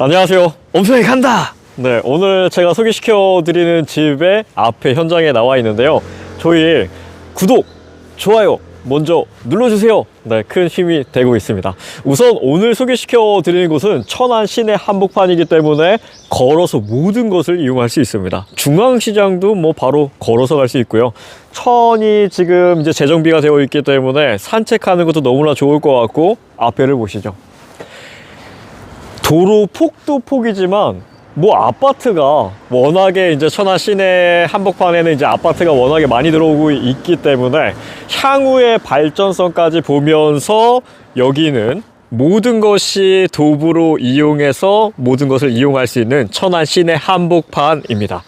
안녕하세요. 엄청나게 간다! 네, 오늘 제가 소개시켜 드리는 집의 앞에 현장에 나와 있는데요. 저희 구독, 좋아요, 먼저 눌러주세요. 네, 큰 힘이 되고 있습니다. 우선 오늘 소개시켜 드리는 곳은 천안 시내 한복판이기 때문에 걸어서 모든 것을 이용할 수 있습니다. 중앙시장도 뭐 바로 걸어서 갈 수 있고요. 천이 지금 이제 재정비가 되어 있기 때문에 산책하는 것도 너무나 좋을 것 같고 앞에를 보시죠. 도로 폭도 폭이지만 뭐 아파트가 워낙에 이제 천안 시내 한복판에는 이제 아파트가 워낙에 많이 들어오고 있기 때문에 향후의 발전성까지 보면서 여기는 모든 것이 도구로 이용해서 모든 것을 이용할 수 있는 천안 시내 한복판입니다.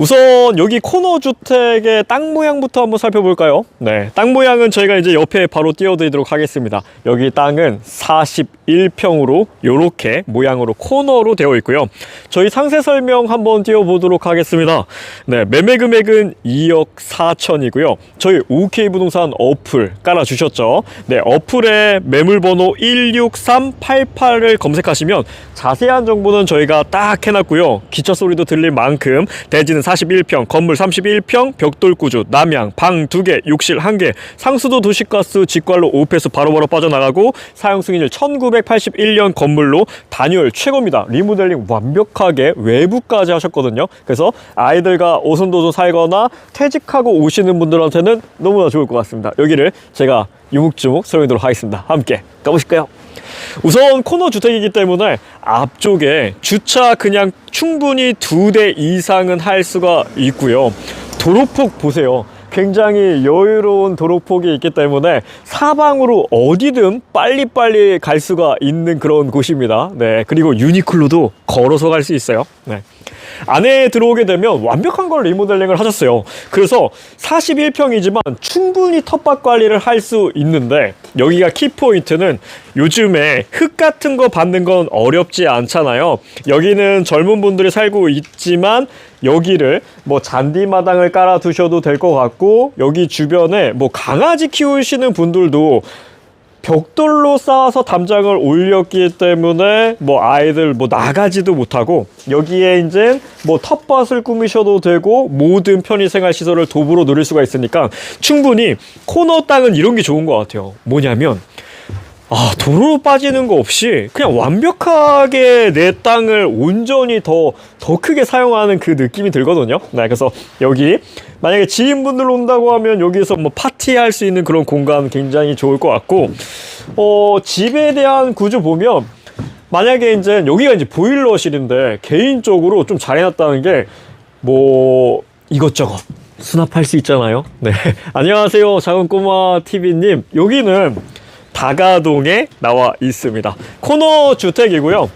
우선 여기 코너 주택의 땅 모양부터 한번 살펴볼까요? 네, 땅 모양은 저희가 이제 옆에 바로 띄워드리도록 하겠습니다. 여기 땅은 41평으로 이렇게 모양으로 코너로 되어 있고요. 저희 상세 설명 한번 띄워보도록 하겠습니다. 네, 매매 금액은 2억 4천이고요. 저희 OK 부동산 어플 깔아주셨죠? 네, 어플에 매물번호 16388을 검색하시면 자세한 정보는 저희가 딱 해놨고요. 기차 소리도 들릴 만큼 대지는 41평, 건물 31평, 벽돌 구조, 남양, 방 2개, 욕실 1개, 상수도 도시가스 직관로 오페스 바로바로 빠져나가고 사용 승인일 1981년 건물로 단열 최고입니다. 리모델링 완벽하게 외부까지 하셨거든요. 그래서 아이들과 오손도손 살거나 퇴직하고 오시는 분들한테는 너무나 좋을 것 같습니다. 여기를 제가 유묵주묵 설명드리도록 하겠습니다. 함께 가보실까요? 우선 코너 주택이기 때문에 앞쪽에 주차 그냥 충분히 두 대 이상은 할 수가 있고요. 도로폭 보세요. 굉장히 여유로운 도로폭이 있기 때문에 사방으로 어디든 빨리빨리 갈 수가 있는 그런 곳입니다. 네. 그리고 유니클로도 걸어서 갈 수 있어요. 네. 안에 들어오게 되면 완벽한 걸 리모델링을 하셨어요. 그래서 41평이지만 충분히 텃밭 관리를 할 수 있는데 여기가 키포인트는 요즘에 흙 같은 거 받는 건 어렵지 않잖아요. 여기는 젊은 분들이 살고 있지만 여기를 뭐 잔디마당을 깔아 두셔도 될 것 같고 여기 주변에 뭐 강아지 키우시는 분들도 벽돌로 쌓아서 담장을 올렸기 때문에 뭐 아이들 뭐 나가지도 못하고 여기에 이제 뭐 텃밭을 꾸미셔도 되고 모든 편의생활 시설을 도구로 누릴 수가 있으니까 충분히 코너 땅은 이런 게 좋은 것 같아요. 뭐냐면 아, 도로 빠지는 거 없이 그냥 완벽하게 내 땅을 온전히 더, 더 크게 사용하는 그 느낌이 들거든요. 네, 그래서 여기 만약에 지인분들 온다고 하면 여기서 뭐 파티할 수 있는 그런 공간 굉장히 좋을 것 같고, 어, 집에 대한 구조 보면 만약에 이제 여기가 이제 보일러실인데 개인적으로 좀 잘 해놨다는 게 뭐 이것저것 수납할 수 있잖아요. 네. 안녕하세요. 작은 꼬마 TV님. 여기는 다가동에 나와 있습니다. 코너 주택이고요.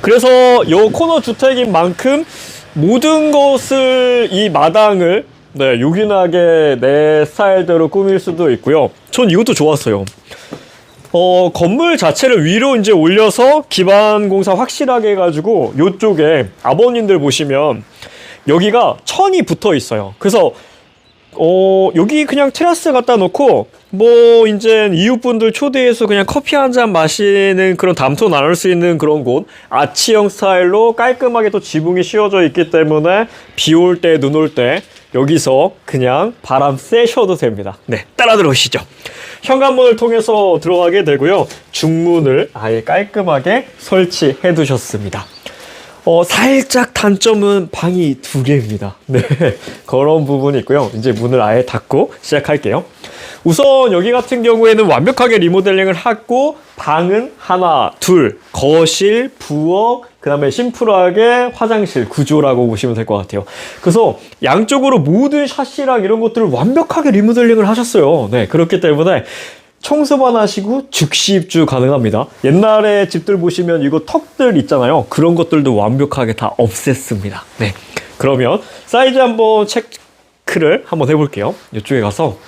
그래서 요 코너 주택인 만큼 모든 것을 이 마당을 네, 요긴하게 내 스타일대로 꾸밀 수도 있고요. 전 이것도 좋았어요. 어, 건물 자체를 위로 이제 올려서 기반 공사 확실하게 해가지고 요쪽에 아버님들 보시면 여기가 천이 붙어 있어요. 그래서 어, 여기 그냥 테라스 갖다 놓고, 뭐, 이제 이웃분들 초대해서 그냥 커피 한 잔 마시는 그런 담소 나눌 수 있는 그런 곳. 아치형 스타일로 깔끔하게 또 지붕이 씌워져 있기 때문에 비 올 때, 눈 올 때, 여기서 그냥 바람 쐬셔도 됩니다. 네, 따라 들어오시죠. 현관문을 통해서 들어가게 되고요. 중문을 아예 깔끔하게 설치해 두셨습니다. 어, 살짝 단점은 방이 두 개입니다. 네. 그런 부분이 있고요. 이제 문을 아예 닫고 시작할게요. 우선 여기 같은 경우에는 완벽하게 리모델링을 하고 방은 하나, 둘, 거실, 부엌, 그 다음에 심플하게 화장실 구조라고 보시면 될 것 같아요. 그래서 양쪽으로 모든 샤시랑 이런 것들을 완벽하게 리모델링을 하셨어요. 네. 그렇기 때문에 청소만 하시고 즉시 입주 가능합니다. 옛날에 집들 보시면 이거 턱들 있잖아요. 그런 것들도 완벽하게 다 없앴습니다. 네. 그러면 사이즈 한번 체크를 한번 해볼게요. 이쪽에 가서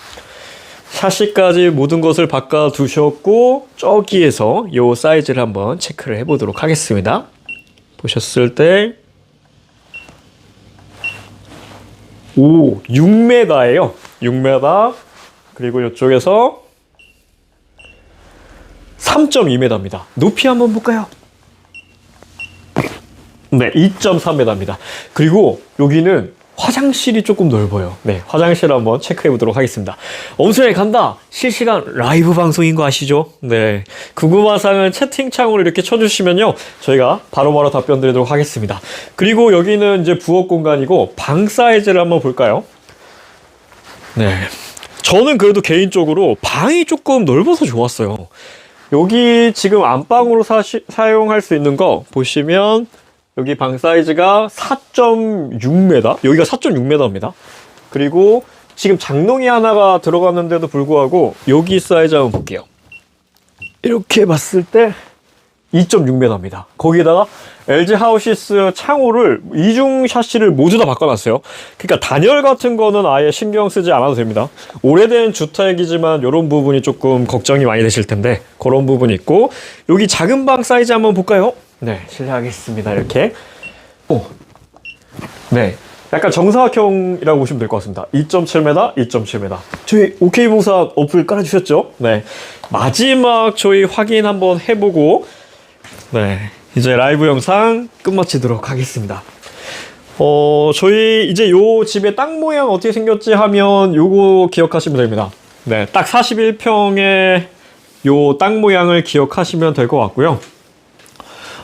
샤시까지 모든 것을 바꿔 두셨고 저기에서 이 사이즈를 한번 체크를 해보도록 하겠습니다. 보셨을 때 오, 6m예요. 6m. 그리고 이쪽에서 3.2m입니다. 높이 한번 볼까요? 네, 2.3m입니다. 그리고 여기는 화장실이 조금 넓어요. 네, 화장실 한번 체크해 보도록 하겠습니다. 엄수에 간다! 실시간 라이브 방송인 거 아시죠? 네. 궁금한 사항은 채팅창으로 이렇게 쳐주시면요. 저희가 바로 바로 답변 드리도록 하겠습니다. 그리고 여기는 이제 부엌 공간이고 방 사이즈를 한번 볼까요? 네. 저는 그래도 개인적으로 방이 조금 넓어서 좋았어요. 여기 지금 안방으로 사시, 사용할 수 있는 거 보시면 여기 방 사이즈가 4.6m, 여기가 4.6m입니다. 그리고 지금 장롱이 하나가 들어갔는데도 불구하고 여기 사이즈 한번 볼게요. 이렇게 봤을 때 2.6m입니다. 거기에다가 LG 하우시스 창호를 이중 샤시를 모두 다 바꿔놨어요. 그러니까 단열 같은 거는 아예 신경 쓰지 않아도 됩니다. 오래된 주택이지만 이런 부분이 조금 걱정이 많이 되실 텐데 그런 부분이 있고 여기 작은 방 사이즈 한번 볼까요? 네, 실례하겠습니다. 이렇게. 오. 네. 약간 정사각형이라고 보시면 될 것 같습니다. 2.7m, 2.7m. 저희 OK 봉사 어플 깔아주셨죠? 네. 마지막 저희 확인 한번 해보고, 네. 이제 라이브 영상 끝마치도록 하겠습니다. 어, 저희 이제 요 집의 땅 모양 어떻게 생겼지 하면 요거 기억하시면 됩니다. 네. 딱 41평의 요 땅 모양을 기억하시면 될 것 같고요.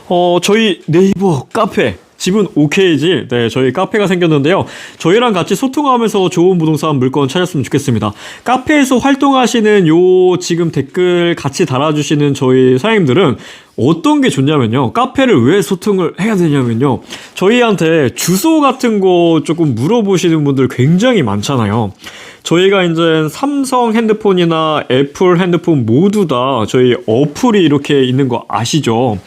어, 저희 네이버 카페 집은 오케이지. 네, 저희 카페가 생겼는데요. 저희랑 같이 소통하면서 좋은 부동산 물건 찾았으면 좋겠습니다. 카페에서 활동하시는 요 지금 댓글 같이 달아주시는 저희 사장님들은 어떤 게 좋냐면요. 카페를 왜 소통을 해야 되냐면요. 저희한테 주소 같은 거 조금 물어보시는 분들 굉장히 많잖아요. 저희가 이제 삼성 핸드폰이나 애플 핸드폰 모두 다 저희 어플이 이렇게 있는 거 아시죠?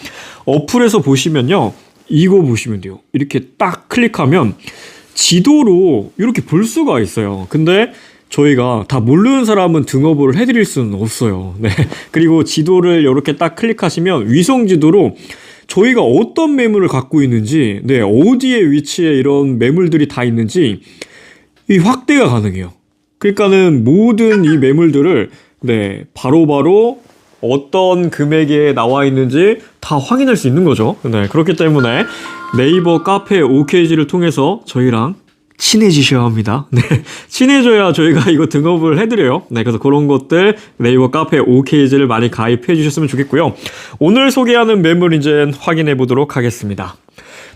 어플에서 보시면요. 이거 보시면 돼요. 이렇게 딱 클릭하면 지도로 이렇게 볼 수가 있어요. 근데 저희가 다 모르는 사람은 등업을 해드릴 수는 없어요. 네. 그리고 지도를 이렇게 딱 클릭하시면 위성 지도로 저희가 어떤 매물을 갖고 있는지, 네, 어디에 위치에 이런 매물들이 다 있는지 이 확대가 가능해요. 그러니까는 모든 이 매물들을 네, 바로바로 어떤 금액에 나와 있는지 다 확인할 수 있는 거죠. 네, 그렇기 때문에 네이버 카페 OKG를 통해서 저희랑 친해지셔야 합니다. 네. 친해져야 저희가 이거 등업을 해드려요. 네. 그래서 그런 것들 네이버 카페 OKG를 많이 가입해 주셨으면 좋겠고요. 오늘 소개하는 매물 이제 확인해 보도록 하겠습니다.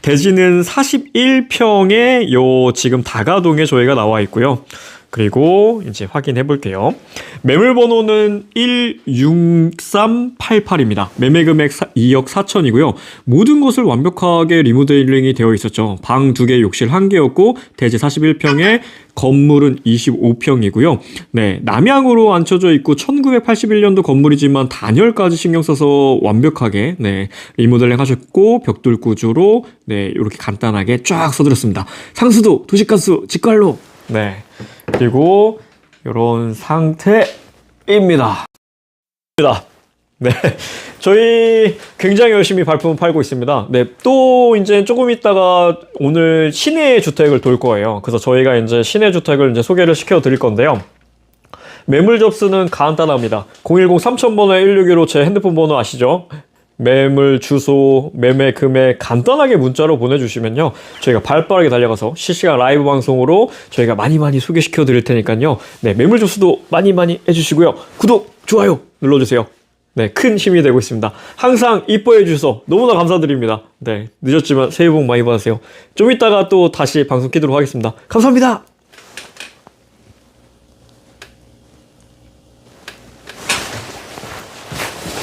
대지는 41평에 요 지금 다가동에 저희가 나와 있고요. 그리고 이제 확인해 볼게요. 매물 번호는 16388입니다. 매매 금액 2억 4천이고요. 모든 것을 완벽하게 리모델링이 되어 있었죠. 방 2개, 욕실 1개였고 대지 41평에 건물은 25평이고요. 네, 남향으로 앉혀져 있고 1981년도 건물이지만 단열까지 신경 써서 완벽하게 네, 리모델링 하셨고 벽돌 구조로 네, 이렇게 간단하게 쫙 써드렸습니다. 상수도, 도시가스, 직관로 네. 그리고 이런 상태입니다. 네. 저희 굉장히 열심히 발품 팔고 있습니다. 네. 또 이제 조금 있다가 오늘 시내 주택을 돌 거예요. 그래서 저희가 이제 시내 주택을 이제 소개를 시켜 드릴 건데요. 매물 접수는 간단합니다. 010 3000번호 161로 제 핸드폰 번호 아시죠? 매물 주소, 매매 금액 간단하게 문자로 보내주시면요. 저희가 발빠르게 달려가서 실시간 라이브 방송으로 저희가 많이 많이 소개시켜 드릴 테니까요. 네, 매물 접수도 많이 많이 해주시고요. 구독, 좋아요 눌러주세요. 네, 큰 힘이 되고 있습니다. 항상 이뻐해 주셔서 너무나 감사드립니다. 네, 늦었지만 새해 복 많이 받으세요. 좀 이따가 또 다시 방송 키도록 하겠습니다. 감사합니다.